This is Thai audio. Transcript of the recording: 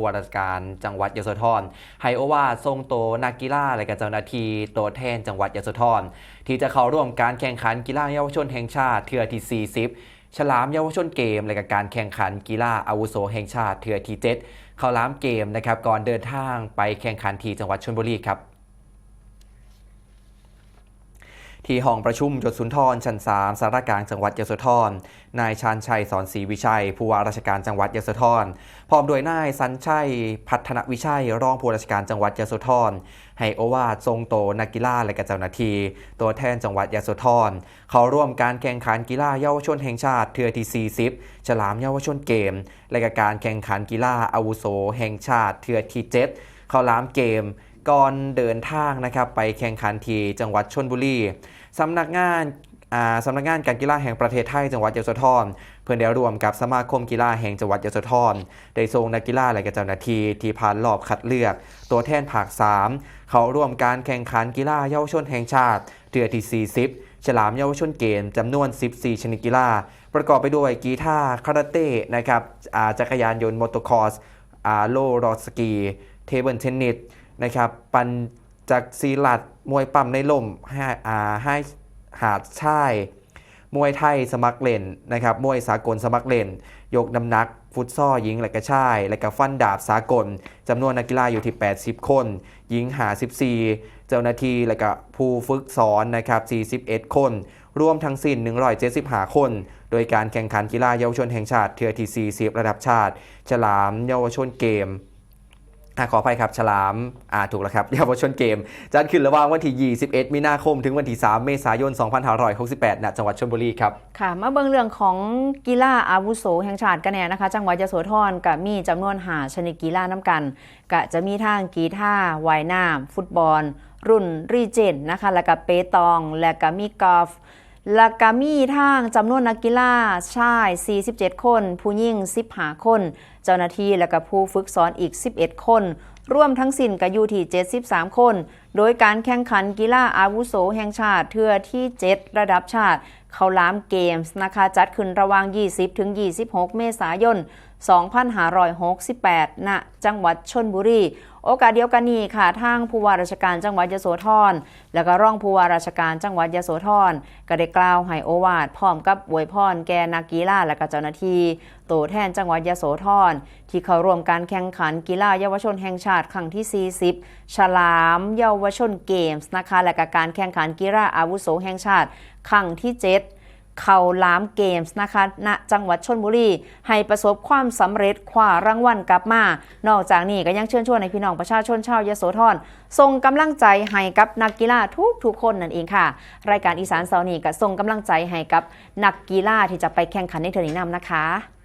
ผู้ว่าราชการจังหวัดยโสธรไฮโอวาทรงโตนักกีฬาและก็เจ้าหน้าที่ตัวแทนจังหวัดยโสธรที่จะเข้าร่วมการแข่งขันกีฬาเยาวชนแห่งชาติเทือที่40 ฉลามเยาวชนเกมและก็การแข่งขันกีฬาอาวุโสแห่งชาติเทือที่7เข้าล้ามเกมนะครับก่อนเดินทางไปแข่งขันที่จังหวัดชลบุรีครับ ที่ห้องประชุมยศสุนทรชั้น3สารกลางจังหวัดยโสธร นายชาญชัยสอนศรีวิชัย ผู้ว่าราชการจังหวัดยโสธร พร้อมโดยนายสัญชัย พัฒนวิชัย รองผู้ว่าราชการจังหวัดยโสธร ให้โอวาททรงโตนักกีฬาและกเจ้าหน้าที่ตัวแทนจังหวัดยโสธร เขาร่วมการแข่งขันกีฬาเยาวชนแห่งชาติเทือที่ 40 ฉลามเยาวชนเกม และกการแข่งขันกีฬาอาวุโส แห่งชาติเทือที่ 7 เขาล้ามเกม ก่อนเดินทางนะครับไปแข่งขันที่จังหวัดชนบุรีสำนักงานสำนักงานการกีฬาแห่งประเทศไทยจังหวัดยโสธรเพื่อนได้ร่วมกับสมาคมกีฬาแห่งจังหวัดยโสธรได้ส่งนักกีฬาและกเจ้าหน้าที่ที่ผ่านรอบคัดเลือก ตัวแทนภาค 3 เขาร่วมการแข่งขันกีฬาเยาวชนแห่งชาติเดือที่ 40 ฉลามเยาวชนเกมจำนวน 14 ชนิดกีฬา ประกอบไปด้วยกีฬาคาราเต้นะครับจักรยานยนต์มอเตอร์คอร์สโลรอสกี เทเบิลเทนนิส นะครับปันจักรซีลัดมวยปั่มในลมให้อ่าให้หาดชาย มวยไทยสมัครเล่นนะครับมวยสากลสมัครเล่น ยกน้ำหนัก ฟุตซอลหญิงและก็ชาย และก็ฟันดาบสากลจำนวนนักกีฬาอยู่ที่ 80 คน หญิงหา 14 เจ้าหน้าที่และก็ผู้ฝึกสอนนะครับ41 คน รวมทั้งสิ้น 175 คน โดยการแข่งขันกีฬาเยาวชนแห่งชาติเทือที่40ระดับชาติ ฉลามเยาวชนเกม ขออภัยครับ ฉลาม อ่า ถูกแล้วครับ เยาวชนเกม จัดขึ้นระหว่างวันที่ 21 มีนาคม ถึงวันที่ 3 เมษายน 2568ณจังหวัดชลบุรีครับ ค่ะ มาเบิ่งเรื่องของกีฬาอาวุโสแห่งชาติกันแน่นะคะ จังหวัดยโสธรก็มีจำนวนหาชนิดกีฬาน้ำกันก็จะมีทางกีฬาว่ายน้ำฟุตบอล รุ่นรีเจนนะคะ แล้วก็เปตอง และก็มีกอล์ฟ แล้วก็มีทางจำนวนนักกีฬาชาย 47 คน ผู้หญิง15คน เจ้าหน้าที่และกับผู้ฝึกสอนอีก 11 คนร่วมทั้งสิ้นกับยูที่ 73 คน โดยการแข่งขันกีฬาอาวุโสแห่งชาติเทือที่ 7 ระดับชาติ เขาล้ามเกมส์นะคะจัดขึ้นระหว่าง 20 ถึง 26 เมษายน 2568 ณ จังหวัดชนบุรี โอกาสเดียวกันนี้ค่ะ ทางผู้ว่าราชการจังหวัดยโสธร แล้วก็ร่องผู้ว่าราชการจังหวัดยโสธร ก็ได้กล่าวให้โอวาทพร้อมกับอวยพรแก่นักกีฬาและก็เจ้าหน้าที่ตัวแทนจังหวัดยโสธร ที่เข้าร่วมการแข่งขันกีฬาเยาวชนแห่งชาติครั้งที่ 40 ฉลามเยาวชนเกมส์นะคะ และก็การแข่งขันกีฬาอาวุโสแห่งชาติครั้งที่ 7 เขาล้ามเกมส์นะคะณจังหวัดชนบุรี ให้ประสบความสำเร็จคว้ารางวัลกลับมา นอกจากนี้ก็ยังเชิญชวนในพี่น้องประชาชนชาวยโสธรส่งกำลังใจให้กับนักกีฬาทุกทุกคนนั่นเองค่ะ รายการอีสานเสาร์นี้ก็ส่งกำลังใจให้กับนักกีฬาที่จะไปแข่งขันในเทอร์นี้นำนะคะ